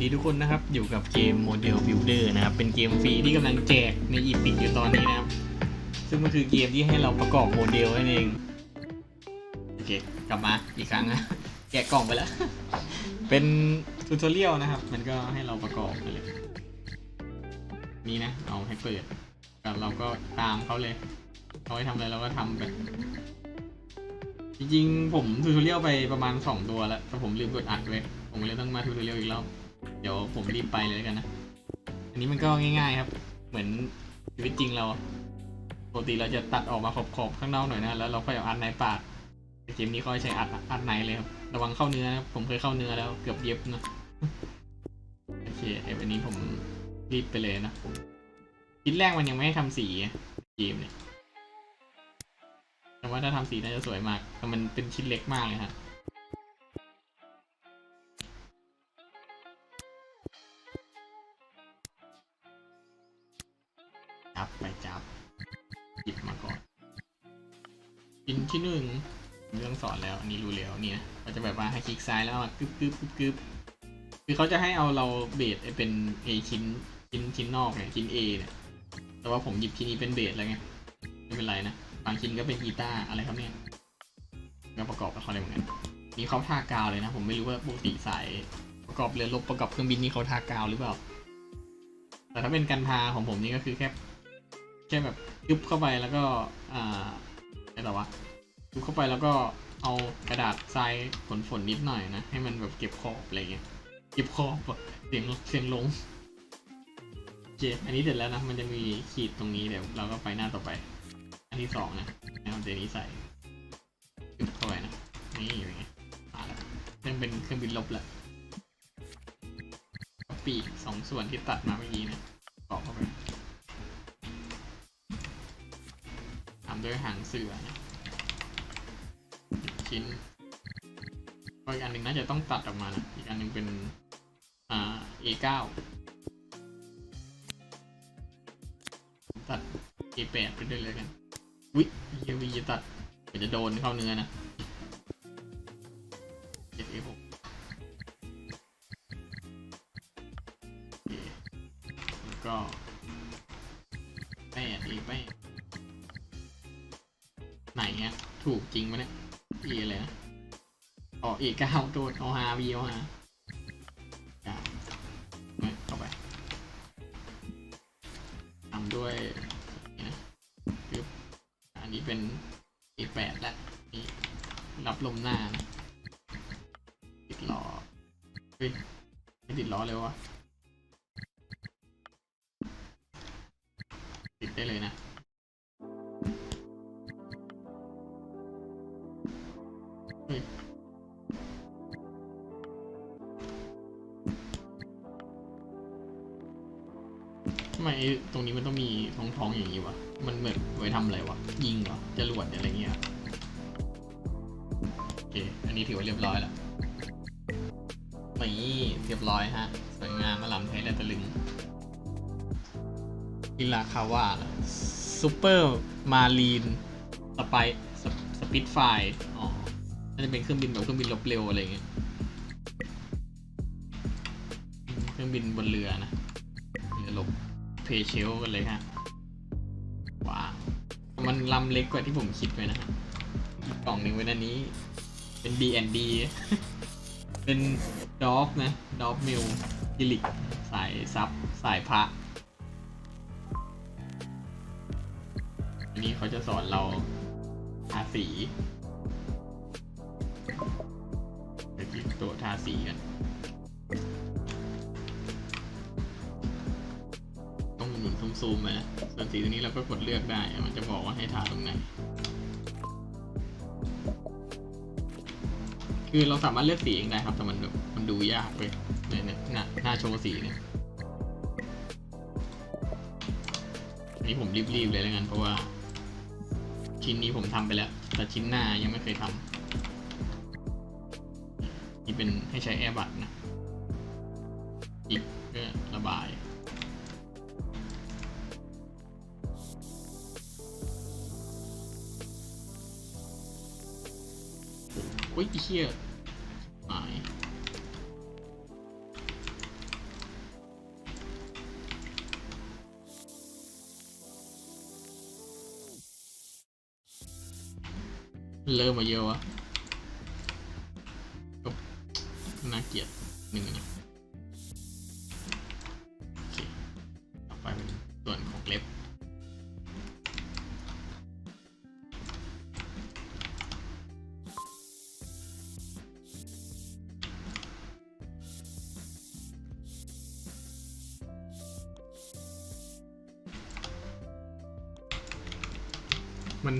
ดีทุกคนนะครับ อยู่กับเกม Model Builder นะครับ เป็นเกมฟรีที่กำลังแจกในอีพิกอยู่ตอนนี้นะครับ ซึ่งมันคือเกมที่ให้เราประกอบโมเดลนั่นเองโอเคกลับมาอีกครั้งนะแกะกล่องไปแล้ว เป็นทูตอเรียลนะครับ มันก็ให้เราประกอบไปเลย นี่นะ เอาให้เปิดแต่เราก็ตามเขาเลยเขาให้ทำอะไรเราก็ทำไปจริงๆผมทูตอเรียลไปประมาณ 2 ตัวแล้วแต่ผมลืมกดอัดไว้ผมเลยต้องมาทูตอเรียลอีกรอบ เดี๋ยวผมรีบไปเลยแล้วกันนะ อันนี้มันก็ง่ายๆครับ เหมือนชีวิตจริงเรา ปกติเราจะตัดออกมาขอบๆข้างนอกหน่อยนะ แล้วเราค่อยเอาอัดในปาดแต่เกมนี้เขาให้ใช้อัดอัดในเลยครับ ระวังเข้าเนื้อนะผมเคยเข้าเนื้อแล้วเกือบเย็บนะ โอเคไอ้วันนี้ผมรีบไปเลยนะชิ้นแรกมันยังไม่ให้ทำสีเกมเนี่ย แต่ว่าถ้าทำสีน่าจะสวยมาก แต่มันเป็นชิ้นเล็กมากเลยฮะ จับไปจับหยิบมาก่อนชิ้นที่หนึ่งเรื่องสอนแล้วอันนี้รู้แล้วเนี่นะเขาจะแบบว่าให้คลิกซ้ายแล้วมากึบกึบกึบกึบคือเขาจะให้เอาเราเบสเป็นเอชิ้นชิ้นชิ้นนอกเนี่ยชิ้น A เนี่ยแต่ว่าผมหยิบชิ้นนี้เป็นเบสแล้วไงไม่เป็นไรนะบางชิ้นก็เป็นกีตาร์อะไรครับเนี่ยก็ประกอบกับเขาเลยเหมือนกันนี่เขาทากาวเลยนะ ผมไม่รู้ว่าปกติสายประกอบเรือรบประกอบเครื่องบินนี่เขาทากาวหรือเปล่าแต่ถ้าเป็นการทาของผมนี่ก็คือแค่ แค่แบบยุบเข้าไปแล้วก็อ่าอะไรต่อวะยุบเข้าไปแล้วก็เอากระดาษทรายฝนฝนๆนิดหน่อยนะ ให้มันแบบเก็บขอบอะไรเงี้ยเก็บขอบเสียงเสียงลงโอเคอันนี้เสร็จแล้วนะมันจะมีขีดตรงนี้เดี๋ยวเราก็ไปหน้าต่อไป อันที่สองนะเอาเดี๋ยวนี้ใส่ยุบเข้าไปนะนี่อย่างเงี้ยมาแล้วยังเป็นเครื่องบินลบแหละปีกสองส่วนที่ตัดมาเมื่อกี้นะต่อเข้าไป ทำด้วยหางเสือนะชิ้นอีกอันหนึ่งน่าจะต้องตัดออกมานะ อีกอันหนึ่งเป็น อ่า A9 ตัด A8 ไปด้วยเลยกัน วิเยวีจะตัดเดี๋ยวจะโดนเข้าเนื้อนะ A6 โอเคแล้วก็แปดอีกแปด ไหนเนี่ยถูกจริงไหมเนี่ยเอเลยนะอ๋อเอเก้าโดนเอาฮาวีเอาฮา ทำไมตรงนี้มันต้องมีท้องท้องๆอย่างนี้วะ มันเหมือนไว้ทำอะไรวะ ยิงเหรอจรวดอะไรเงี้ย โอเค อันนี้ถือว่าเรียบร้อยแล้วนี่เรียบร้อยฮะ สวยงามมาลำไทยและตะลึงอิลาคาว่าซูเปอร์มารีน สไปสปิดไฟ น่าจะเป็นเครื่องบินแบบเครื่องบินรบเร็วอะไรเงี้ยเครื่องบินบนเรือนะเรือรบเพเชลกันเลยฮะว้ามันลำเล็กกว่าที่ผมคิดไว้นะฮะอีกกล่องหนึ่งไว้ด้านนี้ เป็น B&B เป็นดอฟนะดอฟมิลกิลิกสายซับสายพระอันนี้เขาจะสอนเราทาสีาสีกันต้องหมุนซูมๆมานะส่วนสีตัวนี้เราก็กดเลือกได้ มันจะบอกว่าให้ทาตรงไหน คือเราสามารถเลือกสีเองได้ครับ แต่มันแบบมันดูยากไปเนี่ยเนี่ยหน้าหน้าโชว์สีเนี่ยนนี้ผมรีบๆเลยแล้วกันเพราะว่า ชิ้นนี้ผมทำไปแล้ว แต่ชิ้นหน้ายังไม่เคยทำ เป็นให้ใช้แอร์บัตนะอีกก็ระบายโอ้ยเชี่ยหายเริ่มมาเยอะวะาเกียดหนึ่งนะโอเคต่อไปเป็นส่วนของเล็บมัน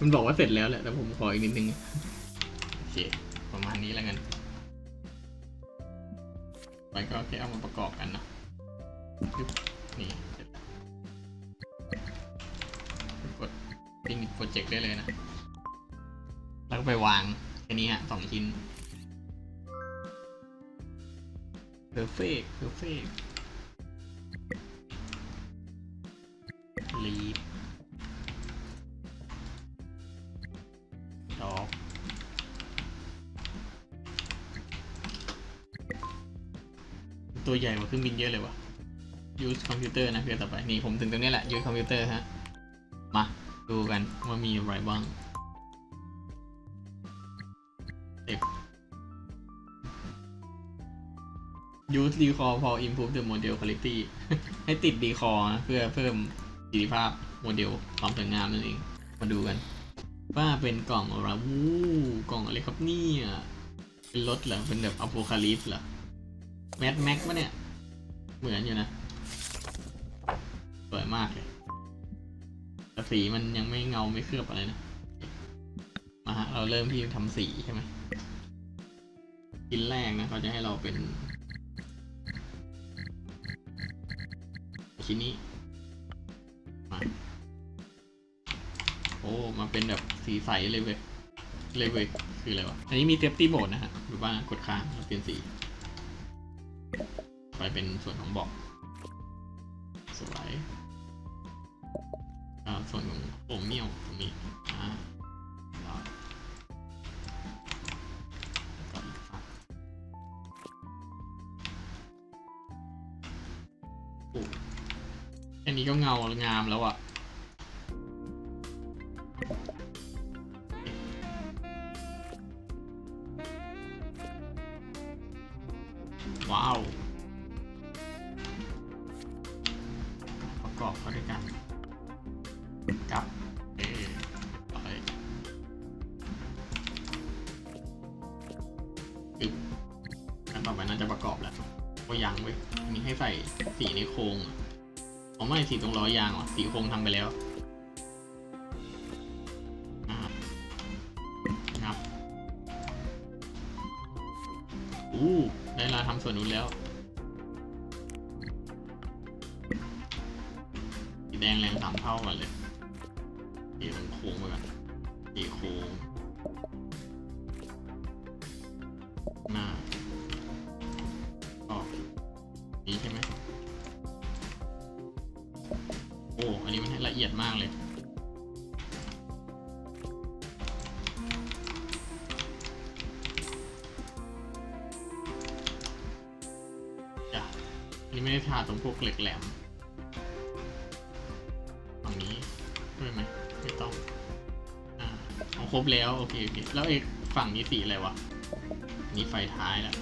มันบอกว่าเสร็จแล้วแหละ แต่ผมขออีกนิดนึง โอเค ประมาณนี้แล้วกัน ไปก็แค่เอามาประกอบกันนะนี่กดพิมพ์โปรเจกต์ได้เลยนะ แล้วก็ไปวางแค่นี้ฮะสองชิ้นเพอร์เฟกเพอร์เฟก ตัวใหญ่กว่าเครื่องบินเยอะเลยวะ use คอมพิวเตอร์นะเพื่อต่อไป นี่ผมถึงตรงนี้แหละ use คอมพิวเตอร์ฮะ มา ดูกันว่ามีอะไรบ้างเด็บ use recall for improve the model quality ให้ติด recall นะเพื่อเพิ่มประสิทธิภาพโมเดลความสวยงามนั่นเอง มาดูกันว่าเป็นกล่องอะไรวู้กล่องอะไรครับเนี่ย เป็นรถเหรอ เป็นแบบอ p โ c a l y p s e เหรอ แมทแม็กปะเนี่ย เหมือนอยู่นะ สวยมากเลยแต่สีมันยังไม่เงาไม่เคลือบอะไรนะ มาฮะ เราเริ่มที่ทำสีใช่ไหมชิ้นแรกนะเขาจะให้เราเป็น ชิ้นนี้ มา โอ้ มาเป็นแบบสีใสเลยเว้ยเลยเว้ยคืออะไรวะ อันนี้มีเซฟตี้โหมดนะฮะหรือว่ากดค้างแล้วเปลี่ยนสี เป็นส่วนของบอกสวยอ่าส่วนของโป่งเมี่ยวตรงนี้อ่าแล้วก็อีกฝั่งโอ้แค่นี้ก็เงางามแล้วอะ สีตรงล้อยางว่ะสีโครงทำไปแล้วอ่างับอู้ได้เวลาทำส่วนนู้นแล้วสีแดงแรงสามเท่ากันเลยเดี๋ยวมันโค้งไปก่อนสีโค้ง นนี้ไม่ได้ทาตรงพวกเหล็กแหลมฝั่งนี้ด้วยไหมไม่ต้อง อ่าเอาครบแล้วโอเคโอเคแล้วไอ้ฝั่งนี้สีอะไรวะ นี่ไฟท้ายแล้ว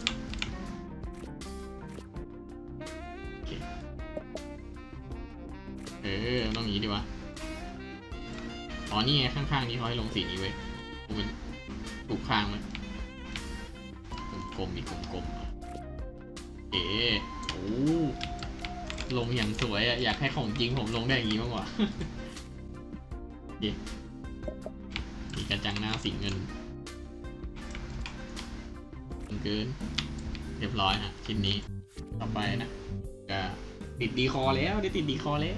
เออต้องงนี้ดีวะ อ๋อ นี่ไงข้างๆนี้เขาให้ลงสีนี้เว้ยกูเป็นถูกข้างเลยกลมๆอีกลมๆเอ๋ ลงอย่างสวยอะอยากให้ของจริงผมลงได้อย่างนี้บ้างวะเย้มีกระจังหน้าสีเงินเกินเรียบร้อยฮะชิ้นนี้ต่อไปนะก็ติดดีคอแล้วได้ติดดีคอแล้ว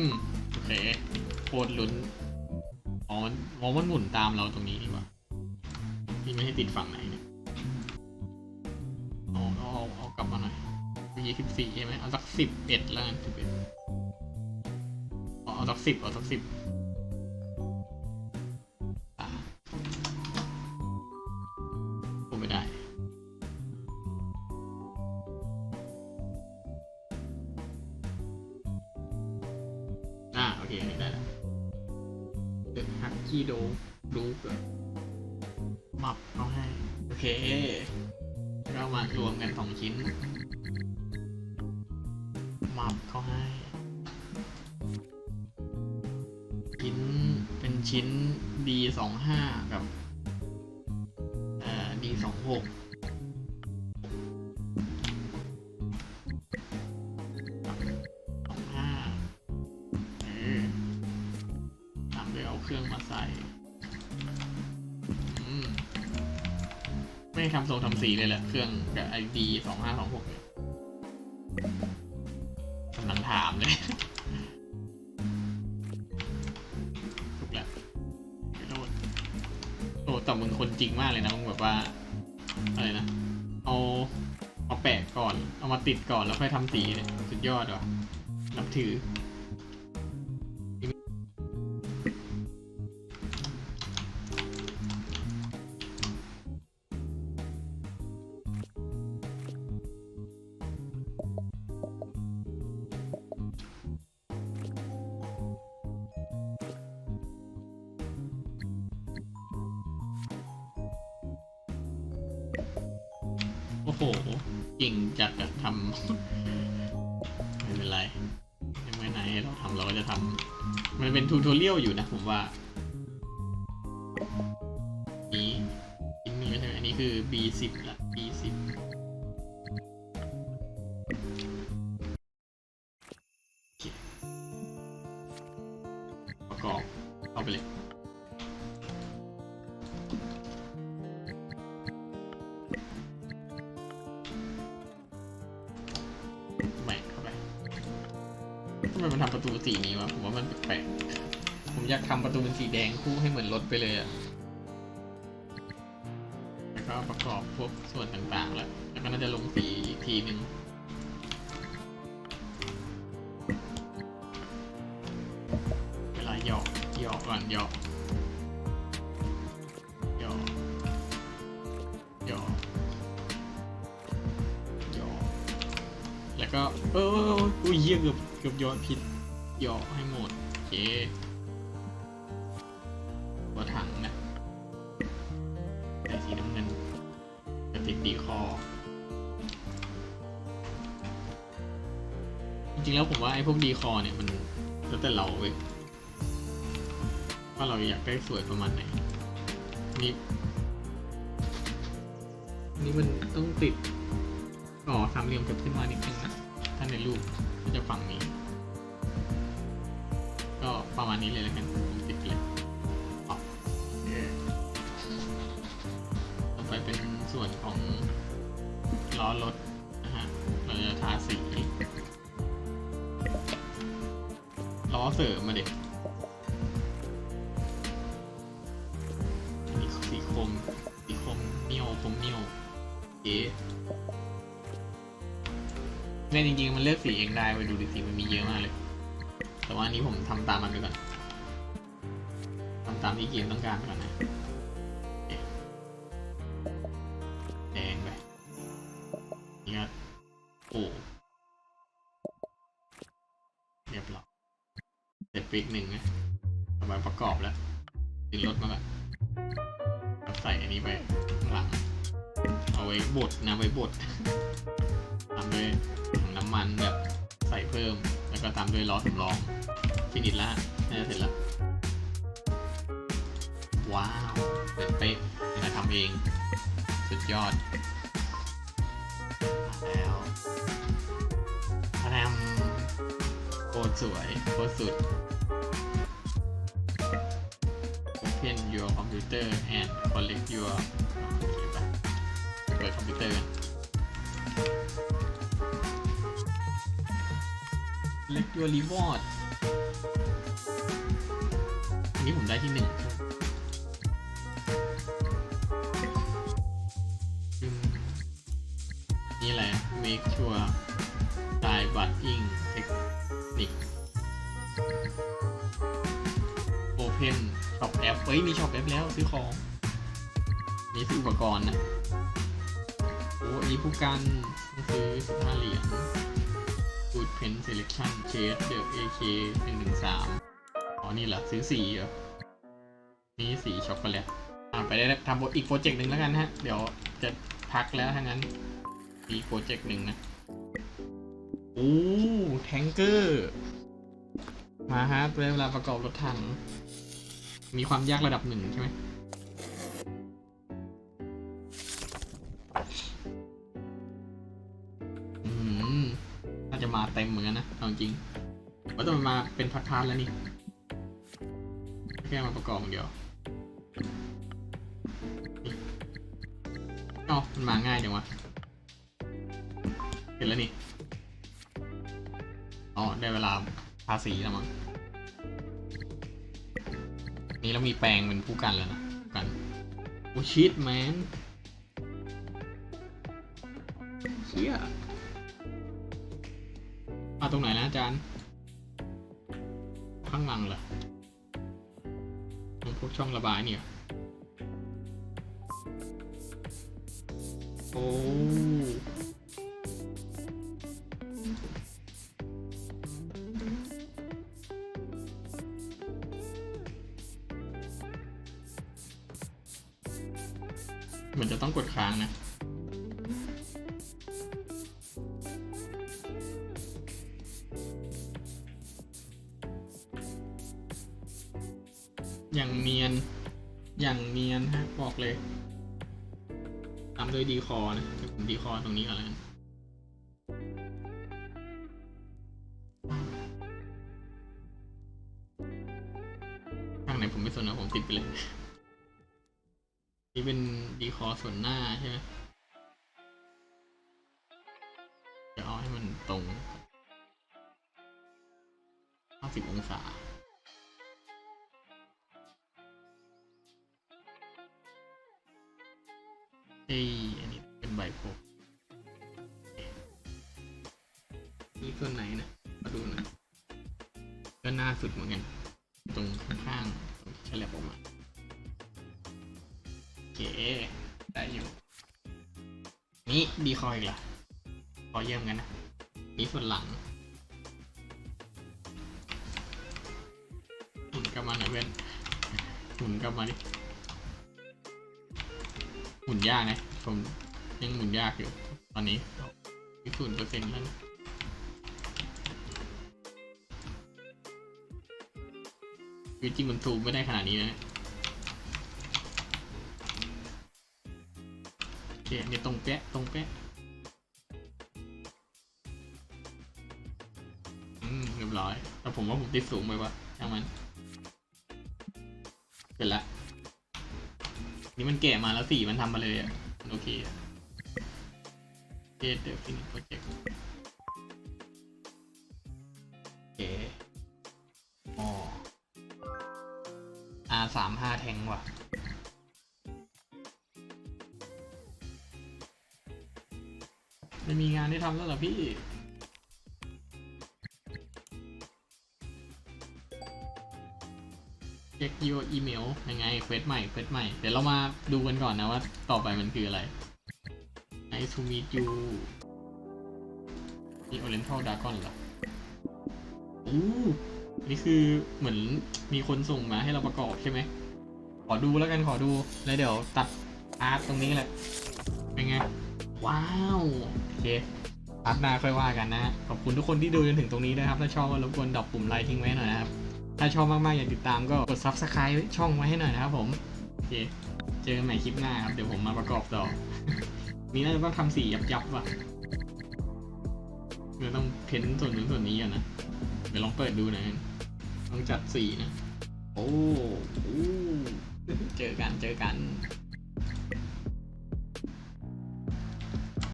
อืมโอเคโคตรลุ้นอ๋อมันอ๋อมันหมุนตามเราตรงนี้นี่ว่าที่ไม่ให้ติดฝั่งไหนเนี่ยเอาเอาเอาเอากลับมาหน่อยยี่สิบสี่ใช่ไหมเอาสักสิบเอ็ดแล้วกันสิบเอ็ดเอาสักสิบเอาสักสิบ เคก็มารวมกันสองชิ้นมับเขาให้ ชิ้นเป็นชิ้น D สองห้ากับ เอ่อ D สองหกีเลยแหละเครื่องกับไอดีสองห้าสองหกกำลังถามเลยถูกแล้วโทษโอ้แต่มึงคนจริงมากเลยนะมึงแบบว่า อะไรนะ เอา เอาแปะก่อน เอามาติดก่อนแล้วค่อยทำสีเนี่ย สุดยอดว่ะนับถือ โอ้โหเก่งจัดอะทำไม่เป็นไรยังไม่ไหนเราทำเราก็จะทำมันเป็นทูทอเรียลอยู่นะผมว่านี้ชิ้นหนึ่งใช่ไหมอันนี้คือ B10 ละ ไมมันทำประตูสีนี้วะผมว่ามันแปลกๆผมอยากทำประตูเป็นสีแดงคู่ให้เหมือนรถไปเลยอะแล้วก็ประกอบพวกส่วนต่างๆ แล้วแล้วก็น่าจะลงสีอีกทีหนึ่งเวลาหยอกหยอกก่อนหยอก กือบเกือบย้อนผิดหยอกให้หมดโอเคตัวถังนะใส่สีน้ำเงินกระติกดีคอ จริงๆแล้วผมว่าไอ้พวกดีคอเนี่ยมันแล้วแต่เราเว้ยว่าเราอยากได้สวยประมาณไหนนี่นี่มันต้องติดอ๋อสามเหลี่ยมกับขึ้นมานิดนึงนะ ในรูปก็จะฝั่งนี้ ก็ประมาณนี้เลยแล้วกันผมติดเลยต่อไปเป็นส่วนของล้อรถนะฮะเราจะทาสีล้อเสริมมาเด็ก เนี่ยจริงๆมันเลือกสีเองได้ไปดูดิสีมันมีเยอะมากเลย แต่ว่าอันนี้ผมทำตามมันไปก่อนทำตามที่เกมต้องการก่อนนะแดงไปนี่ก็โอ้เรียบร้อยเสร็จไปอีกหนึ่งนะต่อไปประกอบแล้วติดรถมาก่อนแล้วใส่อันนี้ไปข้างหลังเอาไว้บดนะไว้บดามด้วยถังน้ำมันแบบใส่เพิ่ม แล้วก็ตามด้วยล้อสำรองฟินิชล้วน่าจะเสร็จแล้ว ว้าวเสร็จเป๊ะนี่นะทำเอง สุดยอดแล้วมาทำโคตรสวยโคตรสุด Open your computer and collect your โอเคปะเปิดคอมพิวเตอร์กัน ล็กตัวรีวอร์ดนี้ผมได้ที่หนึ่งใช่ไหมอืมนี่อะ make sure Design But in Technic Open Shop App เฮ้ย มี Shop App แล้ว ซื้อของ นี่ซื้ออุปกรณ์นะ โอ้อันนี้ผู้กันต้องซื้อ15เหรียญ Food Pen Selection Case เด AK 1 1 3อ๋อ นี่เหรอ ซื้อสีเหรอ นี่สีช็อกโกแลตอ่าไปได้ทำอีกโปรเจกต์หนึ่งแล้วกันฮะ เดี๋ยวจะพักแล้วถ้างั้นอีกโปรเจกต์หนึ่งนะ โอ้แทงเกอร์ มาฮะเวลาประกอบรถถัง มีความยากระดับหนึ่งใช่ไหม ต็มเหมือนกันนะเอาจริงว่าจะมาเป็นพาร์ทๆแล้วนี่ แค่มาประกอบเดียวนี่เอ้ามันมาง่ายจังวะเห็นแล้วนี่ อ๋อ ได้เวลาภาษีแล้วมั้ง นี่เรามีแปลงเป็นผู้กันแล้วนะกันโอ้ชิตแมนเชี่ย ตรงไหนนะอาจารย์ ข้างหลังเหรอตรงพวกช่องระบายเนี่ย โอ้เหมือนจะต้องกดค้างนะ เลยตามด้วยดีคอนะเดี๋ยวผมดีคอตรงนี้ก่อนแล้วกันข้างไหนผมไม่สนนะผมติดไปเลย นี่เป็นดีคอส่วนหน้าใช่ไหมจะเอาให้มันตรง 50 องศา หน้าสุดเหมือนกัน ตรงข้างๆตรงที่ฉลับออกมาโอเคได้อยู่ นี่ดีคอยอีกละขอเยี่ยมกันนะ นี่ส่วนหลังหมุนกลับมาหน่อยเว้นหมุนกลับมาดิหมุนยากนะผมยังหมุนยากอยู่ ตอนนี้มีศูนย์เปอร์เซ็นต์แล้วนะ คือจริงมันซูมไม่ได้ขนาดนี้นะโอเคอันนี้ตรงเป๊ะตรงเป๊ะอืมเรียบร้อยแต่ผมว่าผมติดสูงไปวะช่างมันเสร็จละนี่มันแกะมาแล้วสีมันทำมาเลยอะมันโอเคอะเด สามห้าแทงว่ะ ไม่มีงานได้ทำแล้วเหรอพี่ เช็ค your email ยังไงเควสใหม่เควสใหม่ เดี๋ยวเรามาดูกันก่อนนะว่าต่อไปมันคืออะไร Nice to meet you นี่ Oriental Dragon เหรอ อู้ นี่คือเหมือนมีคนส่งมาให้เราประกอบใช่ไหม ขอดูแล้วกันขอดู แล้วเดี๋ยวตัดอาร์ตตรงนี้แหละ เป็นไง ว้าว โอเคอาร์ตหน้าค่อยว่ากันนะขอบคุณทุกคนที่ดูจนถึงตรงนี้นะครับ ถ้าชอบก็รบกวนดอปปุ่มไลค์ทิ้งไว้หน่อยนะครับ ถ้าชอบมากๆ อย่าติดตามก็กด subscribe ช่องไว้ให้หน่อยนะครับผม โอเค เจอกันใหม่คลิปหน้าครับ เดี๋ยวผมมาประกอบต่อ นี่น่าจะต้องทำสียับๆว่ะเดี๋ยวต้องเพ้นส่วนนู้นส่วนนี้อะนะ เดี๋ยวลองเปิดดูหนะ ต้องจัดสี่นะ โอ้โหเจอกันเจอกัน